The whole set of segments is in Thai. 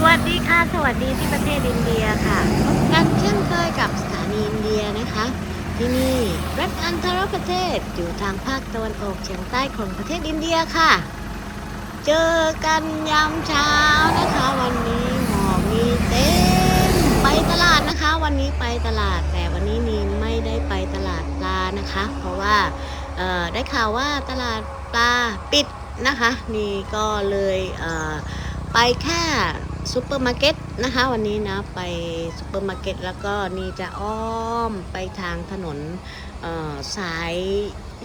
สวัสดีค่ะ สวัสดีที่ประเทศอินเดียค่ะพบกันเช่นเคยกับสถานีอินเดียนะคะ ที่นี่รัฐอันธรประเทศอยู่ทางภาคตะวันออกเฉียงใต้ของประเทศอินเดียค่ะ เจอกันยามเช้านะคะ วันนี้หมอกมีเต็มไปตลาดนะคะ วันนี้ไปตลาดแต่วันนี้นีไม่ได้ไปตลาดปลานะคะ เพราะว่าได้ข่าวว่าตลาดปลาปิดนะคะ นี่ก็เลยไปแค่ ซูเปอร์มาร์เก็ตนะคะวันนี้นะไปซูเปอร์มาร์เก็ตแล้วก็นี่จะอ้อมไปทางถนนสาย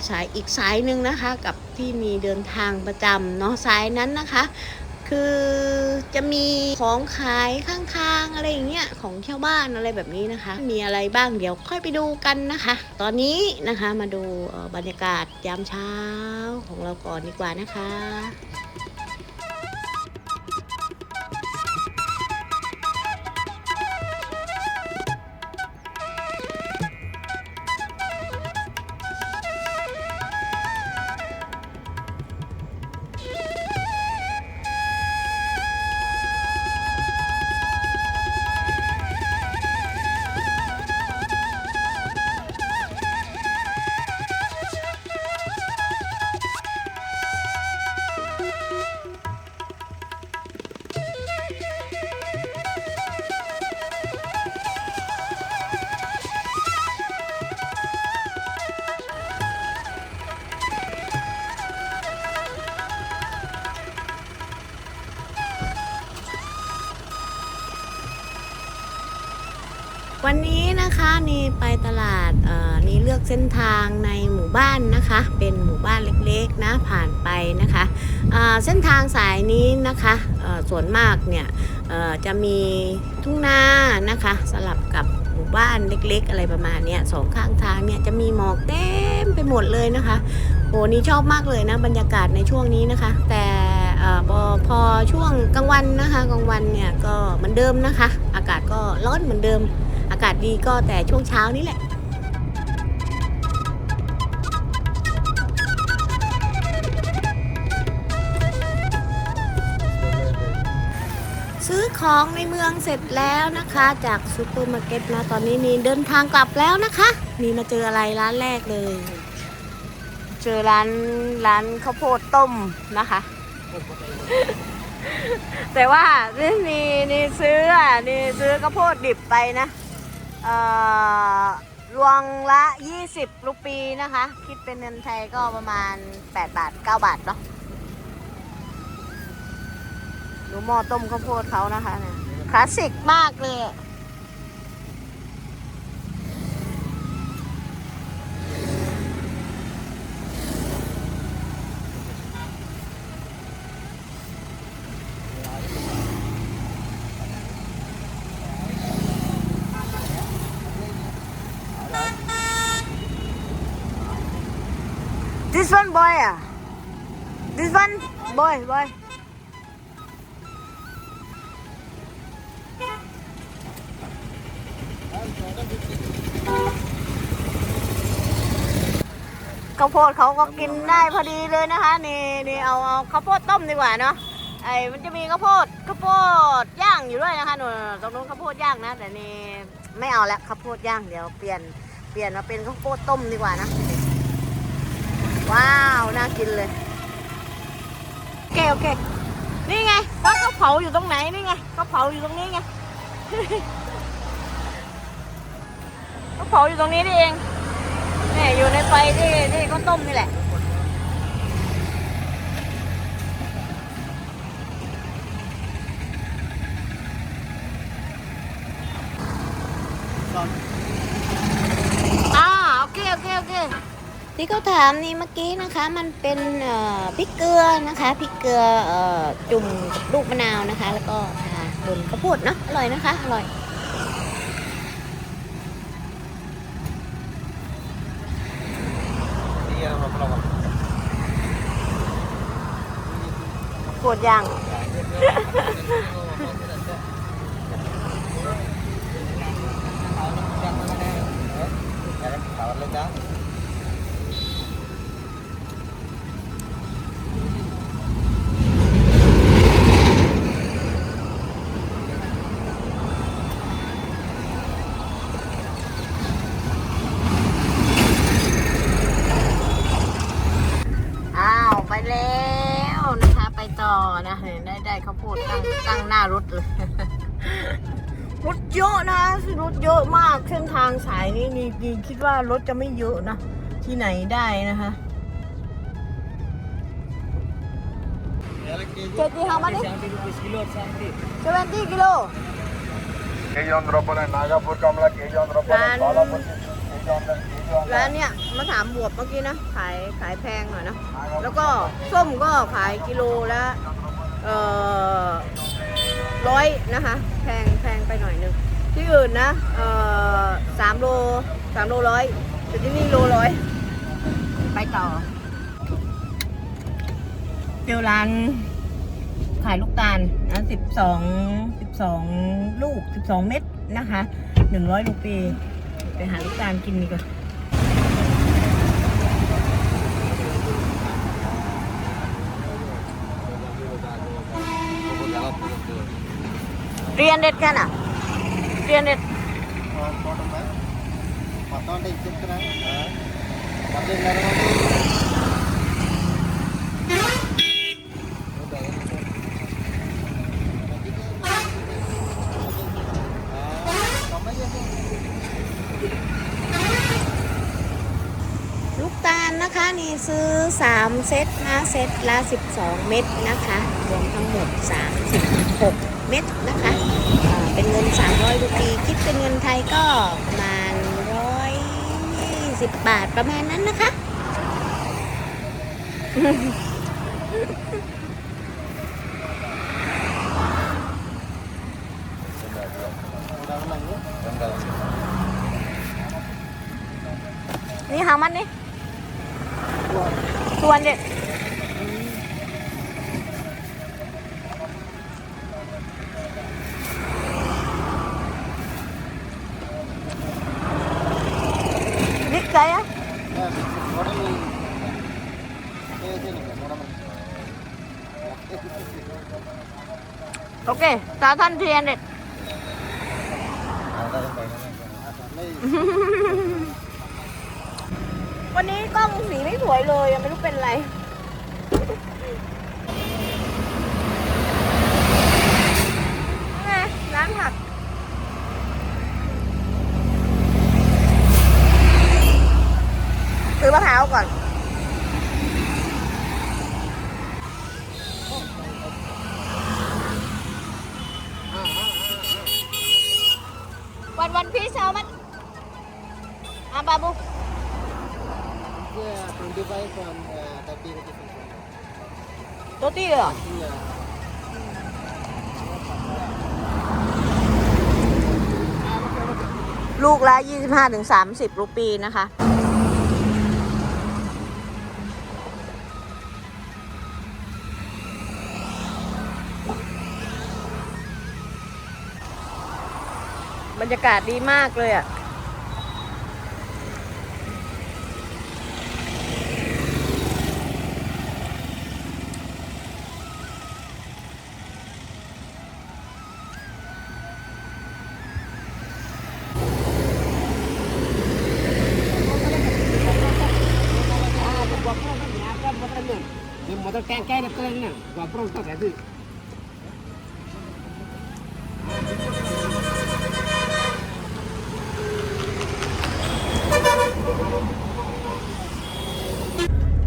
สายอีกสายหนึ่งนะคะ กับที่มีเดินทางประจำเนาะสายนั้นนะคะ คือจะมีของขายข้างทางอะไรอย่างเงี้ยของชาวบ้านอะไรแบบนี้นะคะ มีอะไรบ้างเดี๋ยวค่อยไปดูกันนะคะ ตอนนี้นะคะมาดูบรรยากาศยามเช้าของเราก่อนดีกว่านะคะ นีไปตลาดนี่เลือกเส้นทางในหมู่บ้านนะคะ เป็นหมู่บ้านเล็กๆนะผ่านไปนะคะเส้นทางสายนี้นะคะส่วนมากเนี่ยจะมีทุ่งนานะคะ สลับกับหมู่บ้านเล็ก ๆ อะไรประมาณนี้สองข้างทางเนี่ยจะมีหมอกเต็มไปหมดเลยนะคะโอ้นี่ชอบมากเลยนะบรรยากาศในช่วงนี้นะคะ แต่พอพอช่วงกลางวันนะคะกลางวันเนี่ยก็เหมือนเดิมนะคะ อากาศก็ร้อนเหมือนเดิม อากาศดีก็แต่ช่วงเช้านี่แหละ ซื้อของในเมืองเสร็จแล้วนะคะ จากซูเปอร์มาร์เก็ตนะตอนนี้นี่เดินทางกลับแล้วนะคะ นี่มาเจออะไรร้านแรกเลย เจอร้านร้านข้าวโพดต้มนะคะแต่ว่านี่นี่นี่ซื้ออะนี่ซื้อข้าวโพดดิบไปนะเอ่อ รวงละ 20 รูปีนะคะ คิดเป็นเงินไทยก็ประมาณ 8 บาท 9 บาทเนาะดูหม้อต้มข้าวโพดเขานะคะเนี่ยคลาสสิกมากเลย This one boy อะ This one boy boy ข้าวโพดเขาก็กินได้พอดีเลยนะคะนี่นี่เอาเอาข้าวโพดต้มดีกว่าเนาะไอ้มันจะมีข้าวโพดข้าวโพดย่างอยู่ด้วยนะคะหนูตรงนู้นข้าวโพดย่างนะ แต่นี่ไม่เอาล้วข้าวโพดย่างเดี๋ยวเปลี่ยนเปลี่ยนมาเป็นข้าวโพดต้มดีกว่านะ ว้าว น่ากินเลย โอเค โอเค นี่ไงว่าเขาเผาอยู่ตรงไหน นี่ไงเขาเผาอยู่ตรงนี้ไงเขาเผาอยู่ตรงนี้นี่เอง นี่อยู่ในไฟที่ที่เขาต้มนี่แหละ อ่าโอเค โอเค โอเค ที่เขาถามนี่เมื่อกี้นะคะมันเป็นพริกเกลือนะคะพริกเกลืออจุ่มลูกมะนาวนะคะ แล้วก็ทาบนข้าวโพดเนาะอร่อยนะคะอร่อยโคตรย่างโส้นทางสายนี้นี่คิดว่ารถจะไม่เยอะนะ ที่ไหนได้นะคะเจ็ดที่ how many 70 kilo Nagapur รบเลยนาจาพูดคำละเกยอนรบเลยร้านเนี่ยมาถามบวบเมื่อกี้นะ ขายขายแพงหน่อยนะ แล้วก็ส้มก็ขายกิโลและเอ่อร้อยนะคะ แพงแพงไปหน่อยนึงที่อื่นนะเอ่อ สามโลสามโลร้อยแต่ที่นี่โลร้อยไปต่อเจอร้านขายลูกตาลนะสิบสองสิบสองลูกสิบสองเม็ดนะคะหนึ่งร้อยลูกปี ไปหาลูกตาลกินดีกว่าเรียนเด็ดกันอะเรียนเด็ด మొత్తం అంటే ఇచ్చేస్తున్నా మొత్తం ลูกตาลนะคะนี่ซื้อ 3 เซตนะเซตละ 12 เม็ดนะคะ รวมทั้งหมด 36 เม็ดนะคะอ่า เป็นเงิน 300รูปีคิดเป็นเงินไทยก็ประมาณ120 บาทประมาณนั้นนะคะ นี่หามันนี่ควรเด็ด โอเคตาท่านเทียนเด็ดวันนี้กล้องสีไม่สวยเลยยังไม่รู้เป็นไร ไงร้านผัก ซื้อมะพร้าวก่อน วันวันพีชเอามันอะบาบู 25 from uh, 30 rupees. ตัวตี้เลยเหรอ Yeah. ลูกละ 25ถึง30 รูปีนะคะ บรรยากาศดีมากเลยอะ motor kayak kayak kalian ni, gua pro tak ada.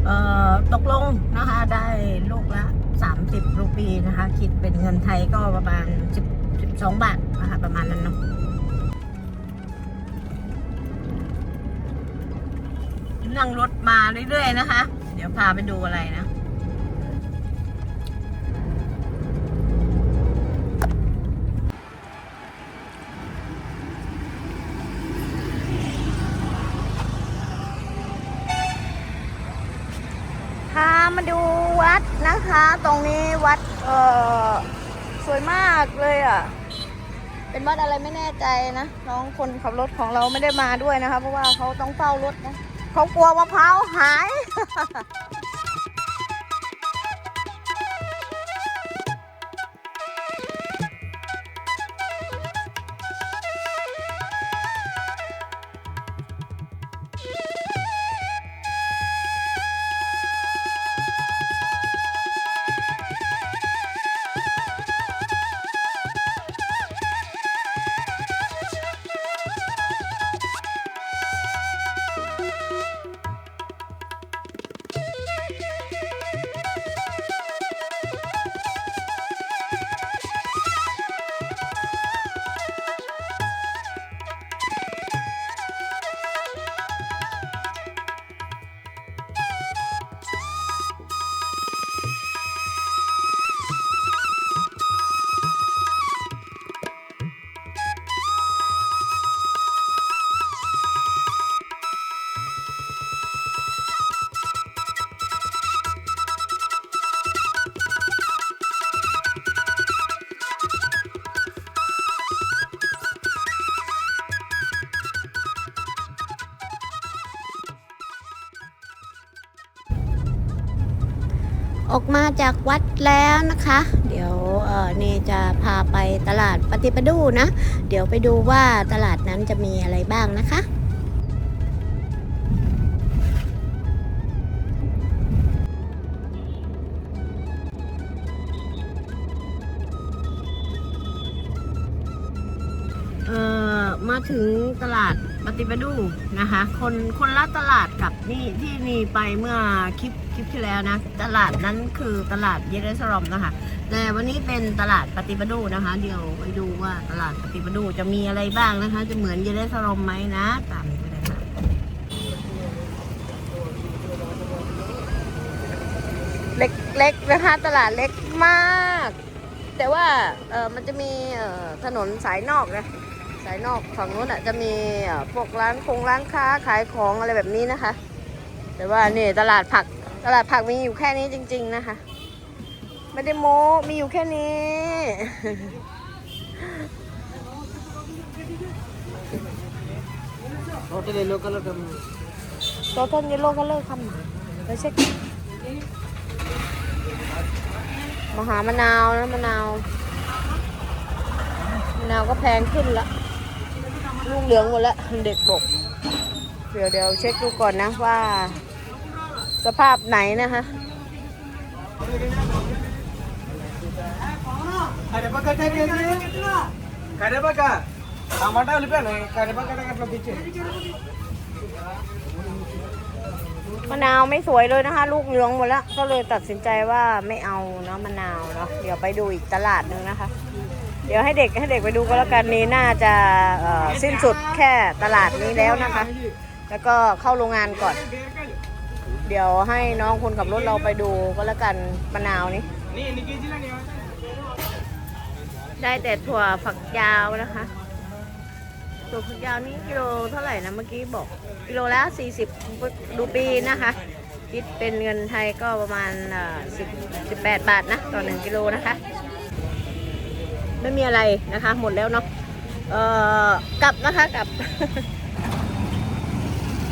เอ่อตกลงนะคะได้ลูกละ 30 รูปีนะคะ คิดเป็นเงินไทยก็ประมาณ 10 12 บาทนะคะประมาณนั้นเนาะนั่งรถมาเรื่อยๆนะคะ เดี๋ยวพาไปดูอะไรนะ ตรงนี้วัดเออสวยมากเลยอะ เป็นวัดอะไรไม่แน่ใจนะ น้องคนขับรถของเราไม่ได้มาด้วยนะคะ เพราะว่าเขาต้องเฝ้ารถนะเขากลัวมะพร้าวหาย ออกมาจากวัดแล้วนะคะ เดี๋ยวเออเนจะพาไปตลาดปฏิปดูนะ เดี๋ยวไปดูว่าตลาดนั้นจะมีอะไรบ้างนะคะเอ่อมาถึงตลาด ปฏิปดูนะคะ คนคนละตลาดกับนี่ที่นี่ไปเมื่อคลิปคลิปที่แล้วนะ ตลาดนั้นคือตลาดเยเรสลอมนะคะ แต่วันนี้เป็นตลาดปฏิปดูนะคะ เดี๋ยวไปดูว่าตลาดปฏิปดูจะมีอะไรบ้างนะคะ จะเหมือนเยเรสลอมไหมนะ ตามนี้ไปเลยค่ะเล็กๆนะคะ ตลาดเล็กมาก แต่ว่าเออมันจะมีเออถนนสายนอกนะ สายนอกฝั่งนู้นอะจะมีพวกร้านคงร้านค้าขายของอะไรแบบนี้นะคะ แต่ว่านี่ตลาดผักตลาดผักมีอยู่แค่นี้จริง ๆนะคะ ไม่ได้โม้มีอยู่แค่นี้ Total yellow color kam. Total yellow color kam. เรเช็คมาหามะนาวนะมะนาว มะนาวก็แพงขึ้นละ ลูกเหลืองหมดแล้วเด็กบอกเดี๋ยวเดี๋ยวเช็คดูก่อนนะว่า สภาพไหนนะคะ కరివేపాకు కట్టే కరివేపాక టమాటా ఉల్లిపాయలు కరివేపాకు కట్ట పంపించే มะนาวไม่สวยเลยนะคะ ลูกเหลืองหมดแล้ว ก็เลยตัดสินใจว่าไม่เอาเนาะมะนาวเนาะเดี๋ยวไปดูอีกตลาดหนึ่งนะคะ เดี๋ยวให้เด็กให้เด็กไปดูก็แล้วกันนี้น่าจะสิ้นสุดแค่ตลาดนี้แล้วนะคะ แล้วก็เข้าโรงงานก่อน เดี๋ยวให้น้องคนขับรถเราไปดูก็แล้วกันมะนาวนี้ได้แต่ถั่วฝักยาวนะคะถั่วฝักยาวนี้กิโลเท่าไหร่นะเมื่อกี้บอกกิโลละสี่สิบดูปีนะคะคิดเป็นเงินไทยก็ประมาณสิบสิบแปดบาทนะต่อหนึ่งกิโลนะคะ ไม่มีอะไรนะคะ หมดแล้วเนาะเอ่อกลับนะคะกลับ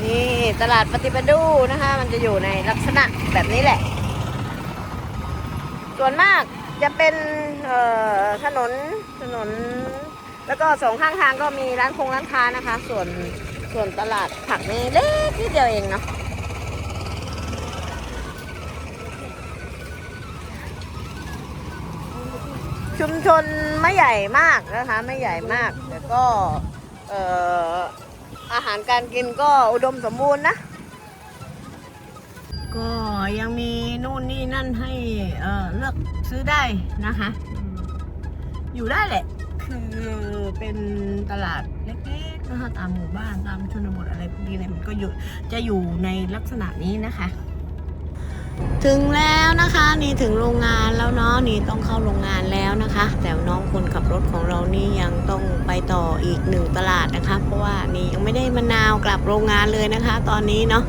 นี่ตลาดปฏิปดูนะคะ มันจะอยู่ในลักษณะแบบนี้แหละ ส่วนมากจะเป็นเอ่อถนนถนน แล้วก็สองข้างทางก็มีร้านคงร้านค้านะคะ ส่วนส่วนตลาดผักนี่เล็กนิดเดียวเองเนาะ ชุมชนไม่ใหญ่มากนะคะไม่ใหญ่มาก แต่ก็เอ่ออาหารการกินก็อุดมสมบูรณ์นะ ก็ยังมีนู่นนี่นั่นให้เอ่อเลือกซื้อได้นะคะ อยู่ได้แหละ คือเป็นตลาดเล็กๆนะคะตามหมู่บ้านตามชนบทอะไรพวกนี้เนี่ยมันก็อยู่จะอยู่ในลักษณะนี้นะคะ ถึงแล้วนะคะนี่ถึงโรงงานแล้วเนาะนี่ต้องเข้าโรงงานแล้วนะคะ แต่น้องคนขับรถของเรานี่ยังต้องไปต่ออีกหนึ่งตลาดนะคะ เพราะว่านี่ยังไม่ได้มะนาวกลับโรงงานเลยนะคะ ตอนนี้เนาะ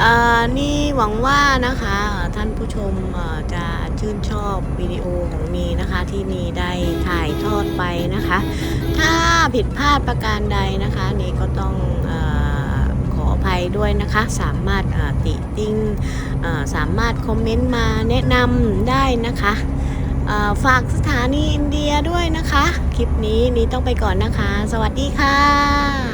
เอ่อนี่หวังว่านะคะท่านผู้ชมจะชื่นชอบวิดีโอของนีนะคะที่นีได้ถ่ายทอดไปนะคะ ถ้าผิดพลาดประการใดนะคะ นีก็ต้องเออขอ ยด้วยนะคะ สามารถติติ้งสามารถคอมเมนต์มาแนะนำได้นะคะฝากสถานีอินเดียด้วยนะคะ คลิปนี้นีต้องไปก่อนนะคะ สวัสดีค่ะ